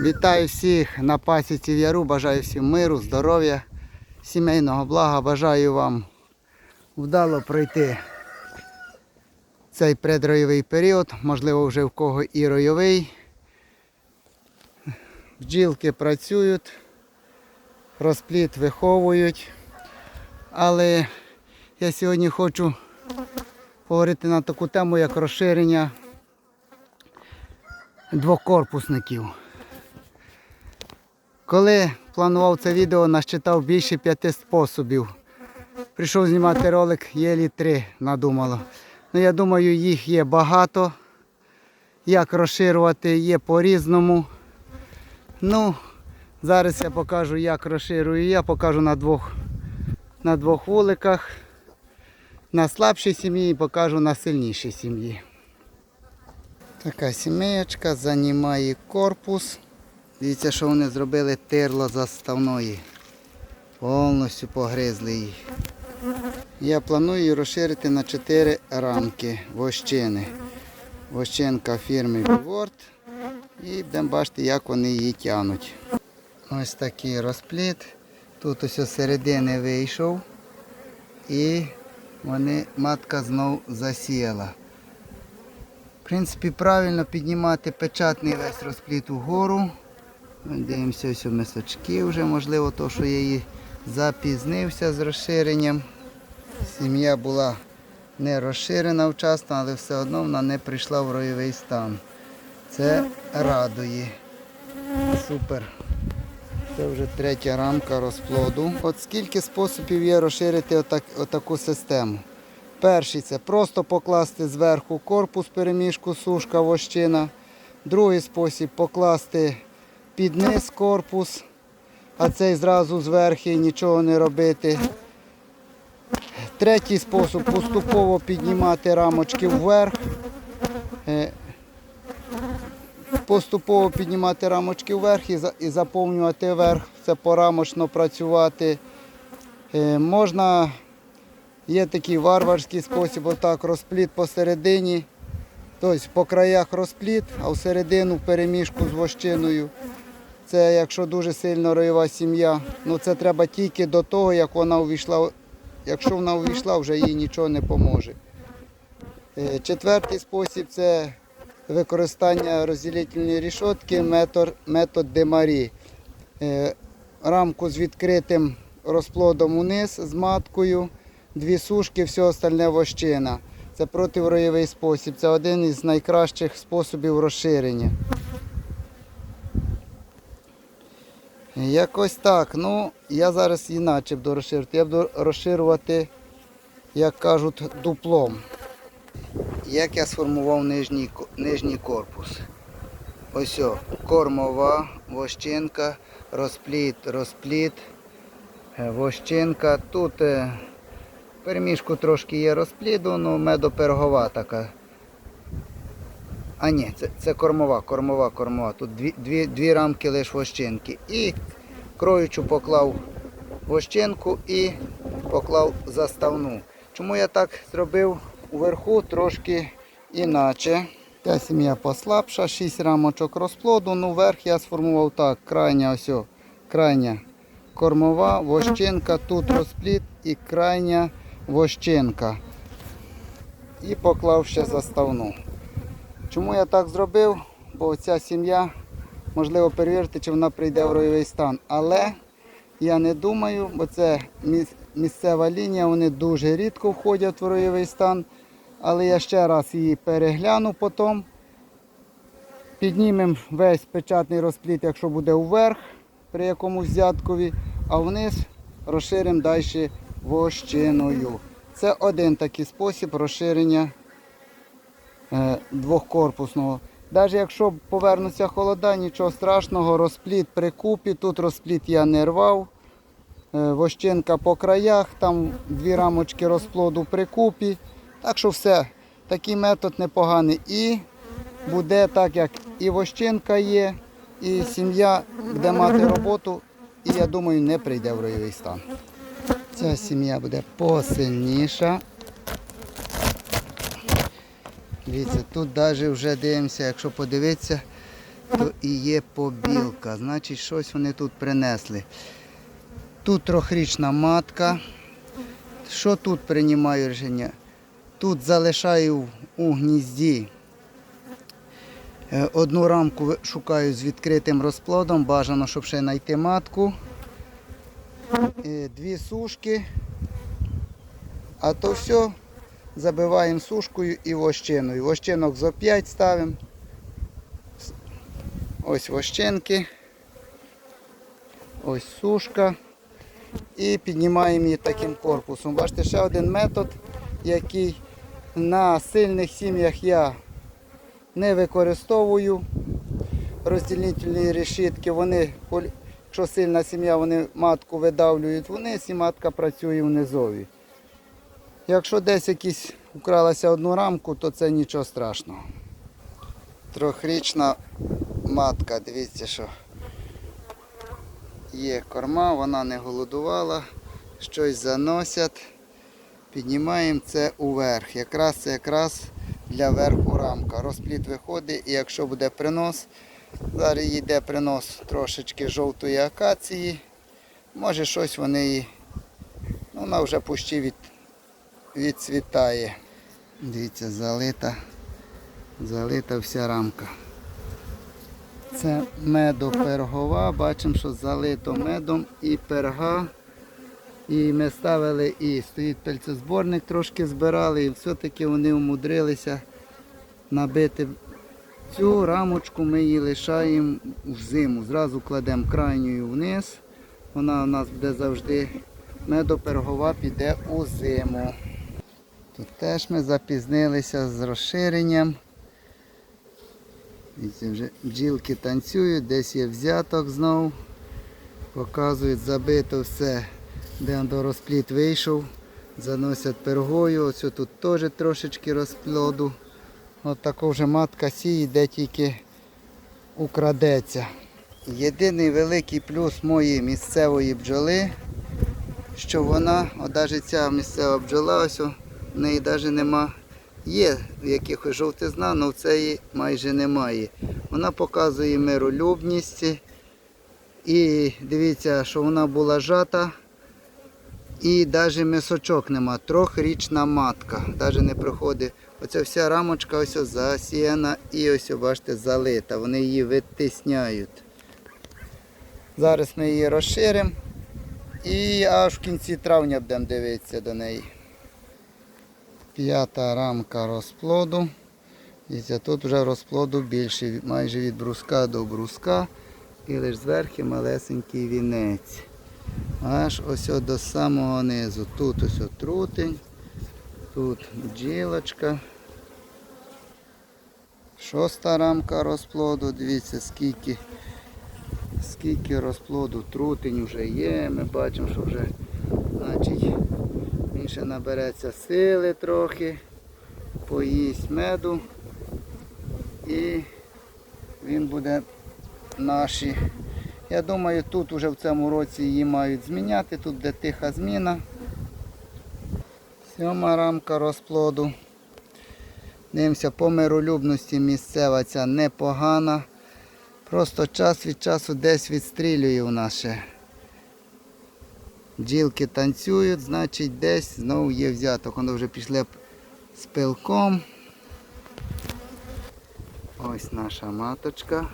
Вітаю всіх на пасіці в яру. Бажаю всім миру, здоров'я, сімейного блага. Бажаю вам вдало пройти цей предройовий період. Можливо, вже в кого і ройовий. Бджілки працюють, розпліт виховують. Але я сьогодні хочу поговорити на таку тему, як розширення двокорпусників. Коли планував це відео, насчитав більше п'яти способів. Прийшов знімати ролик, єлі три надумало. Ну, я думаю, їх є багато. Як розширювати є по-різному. Ну, зараз я покажу, як розширюю я, покажу на двох, на двох вуликах. На слабшій сім'ї і покажу на сильнішій сім'ї. Така сімеєчка займає корпус. Дивіться, що вони зробили тирло заставної. Повністю погризли її. Я планую розширити на 4 рамки вощини. Вощинка фірми Біворд. І будемо бачити, як вони її тягнуть. Ось такий розпліт. Тут ось середини вийшов. І вони, матка знов засіяла. В принципі, правильно піднімати печатний весь розпліт угору. Дивимося, ось у мисочки вже, можливо, то, що я її запізнився з розширенням. Сім'я була не розширена вчасно, але все одно вона не прийшла в ройовий стан. Це радує. Супер. Це вже третя рамка розплоду. От скільки способів є розширити отак, отаку систему. Перший це просто покласти зверху корпус, переміжку, сушка, вощина. Другий спосіб покласти під низ корпус, а цей зразу зверху і нічого не робити. Третій спосіб поступово піднімати рамочки вверх. Е, Поступово піднімати рамочки вверх і заповнювати верх. Це порамочно працювати. Е, Можна, є такий варварський спосіб, отак розпліт посередині. Тобто по краях розпліт, а всередину переміжку з вощиною. Це якщо дуже сильно роєва сім'я. Ну це треба тільки до того, як вона увійшла. Якщо вона увійшла, вже їй нічого не поможе. Е, Четвертий спосіб це використання розділительної рішотки, метод, метод Демарі. Е, Рамку з відкритим розплодом униз з маткою, дві сушки, все остальне вощина. Це противроєвий спосіб. Це один із найкращих способів розширення. Якось так. Ну, я зараз іначе буду розширювати. Я буду розширювати, як кажуть, дуплом. Як я сформував нижній, нижній корпус. Ось о, кормова, вощинка, розпліт, розпліт, е, вощинка. Тут е, переміжку трошки є розпліду, але медопергова така. А ні, це, це кормова, кормова, кормова. Тут дві, дві, дві рамки лише вощинки. І кроючу поклав вощинку і поклав заставну. Чому я так зробив уверху трошки іначе. Ця сім'я послабша, 6 рамочок розплоду. Ну, верх я сформував так. Крайня ось, крайня кормова, вощинка, тут розпліт і крайня вощинка. І поклав ще заставну. Чому я так зробив? Бо ця сім'я, можливо, перевірити, чи вона прийде в ройовий стан. Але я не думаю, бо це місцева лінія, вони дуже рідко входять в ройовий стан. Але я ще раз її перегляну потім. Піднімемо весь печатний розпліт, якщо буде вверх при якомусь взяткові, а вниз розширимо далі вощиною. Це один такий спосіб розширення двохкорпусного. Навіть якщо повернуться холода, нічого страшного, розпліт при купі, тут розпліт я не рвав. Е, Вощинка по краях, там дві рамочки розплоду при купі. Так що все, такий метод непоганий. І буде так, як і вощинка є, і сім'я буде мати роботу, і я думаю, не прийде в ройовий стан. Ця сім'я буде посильніша. Дивіться, тут навіть вже дивимося, якщо подивитися, то і є побілка. Значить, щось вони тут принесли. Тут трьохрічна матка. Що тут приймаю рішення? Тут залишаю у гнізді. Е, Одну рамку шукаю з відкритим розплодом. Бажано, щоб ще знайти матку. Е, Дві сушки. А то все забиваємо сушкою і вощиною. Вощинок зо 5 ставимо. Ось вощинки. Ось сушка. І піднімаємо її таким корпусом. Бачите, ще один метод, який на сильних сім'ях я не використовую. Розділительні решітки, вони, якщо сильна сім'я, вони матку видавлюють вниз і матка працює внизові. Якщо десь якісь укралася одну рамку, то це нічого страшного. Трьохрічна матка, дивіться, що є корма, вона не голодувала, щось заносять. Піднімаємо це уверх. Якраз це якраз для верху рамка. Розпліт виходить і якщо буде принос, зараз йде принос трошечки жовтої акації. Може щось вони ну вона вже пущі від, відцвітає. Дивіться, залита, залита вся рамка. Це медопергова, бачимо, що залито медом і перга. І ми ставили і стоїть пельцезборник, трошки збирали, і все-таки вони умудрилися набити цю рамочку, ми її лишаємо в зиму. Зразу кладемо крайньою вниз. Вона у нас буде завжди медопергова піде у зиму. Тут теж ми запізнилися з розширенням. Вже бджілки танцюють, десь є взяток знову. Показують, забито все, де розпліт вийшов. Заносять пергою. Ось тут теж трошечки розплоду. От така вже матка сіє, де тільки украдеться. Єдиний великий плюс моєї місцевої бджоли, що вона, навіть ця місцева бджола, ось у неї навіть нема. Є якихось жовтизна, але в цієї майже немає. Вона показує миролюбність. І дивіться, що вона була жата. І навіть мисочок нема. Трьохрічна матка. Навіть не проходить. Оця вся рамочка ось засіяна і ось, бачите, залита. Вони її витисняють. Зараз ми її розширимо. І аж в кінці травня будемо дивитися до неї. П'ята рамка розплоду. Дивіться, тут вже розплоду більше, майже від бруска до бруска. І лише зверху малесенький вінець. Аж ось до самого низу. Тут ось трутень, тут бджілочка. Шоста рамка розплоду. Дивіться, скільки, скільки розплоду трутень вже є. Ми бачимо, що вже значить, ще набереться сили трохи, поїсть меду і він буде наші. Я думаю, тут вже в цьому році її мають зміняти, тут де тиха зміна. Сьома рамка розплоду. Дивимося, по миролюбності місцева ця непогана. Просто час від часу десь відстрілює у нас ще. Бджілки танцюють, значить десь знову є взяток. Воно вже пішли з пилком. Ось наша маточка.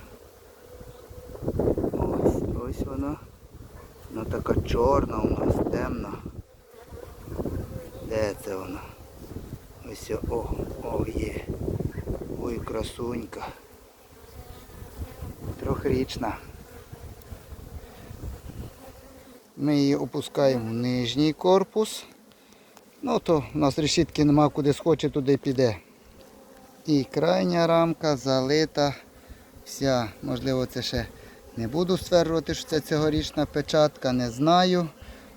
Ось, ось вона. Вона така чорна у нас, темна. Де це вона? Ось о, о є. Ой, красунька. Трьохрічна. Ми її опускаємо в нижній корпус. Ну то у нас решітки нема куди схоче, туди піде. І крайня рамка залита вся. Можливо, це ще не буду стверджувати, що це цьогорічна печатка, не знаю.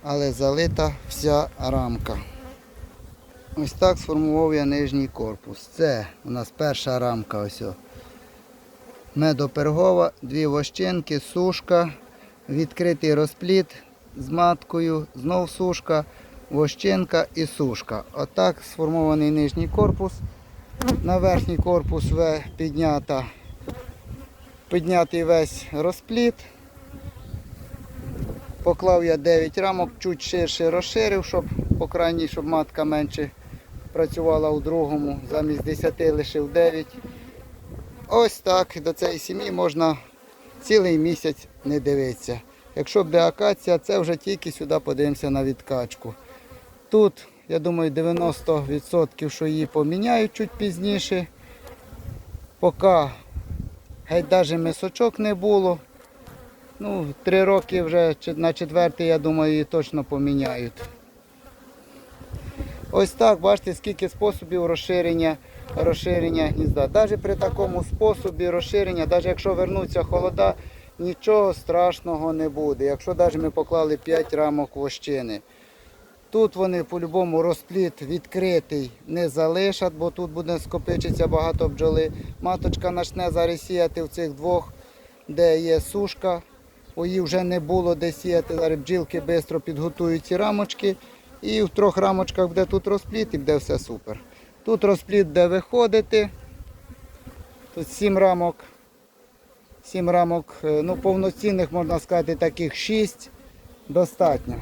Але залита вся рамка. Ось так сформував я нижній корпус. Це у нас перша рамка. ось. Медопергова, дві вощинки, сушка, відкритий розпліт з маткою, знов сушка, вощинка і сушка. Отак сформований нижній корпус. На верхній корпус піднята піднятий весь розпліт. Поклав я 9 рамок, чуть ширше розширив, щоб по крайній, щоб матка менше працювала у другому. Замість 10 лишив 9. Ось так до цієї сім'ї можна цілий місяць не дивитися. Якщо буде акація, це вже тільки сюди подивимося на відкачку. Тут, я думаю, 90% що її поміняють чуть пізніше. Поки геть навіть мисочок не було. Ну, три роки вже на четвертий, я думаю, її точно поміняють. Ось так, бачите, скільки способів розширення, розширення гнізда. Навіть при такому способі розширення, навіть якщо вернуться холода, нічого страшного не буде. Якщо навіть ми поклали 5 рамок вощини. Тут вони по-любому розпліт відкритий не залишать, бо тут буде скопичитися багато бджоли. Маточка почне зараз сіяти в цих двох, де є сушка. Бо її вже не було де сіяти. Зараз бджілки швидко підготують ці рамочки. І в трьох рамочках буде тут розпліт і буде все супер. Тут розпліт буде виходити. Тут сім рамок. Сім рамок, е, ну повноцінних можна сказати, таких шість достатньо.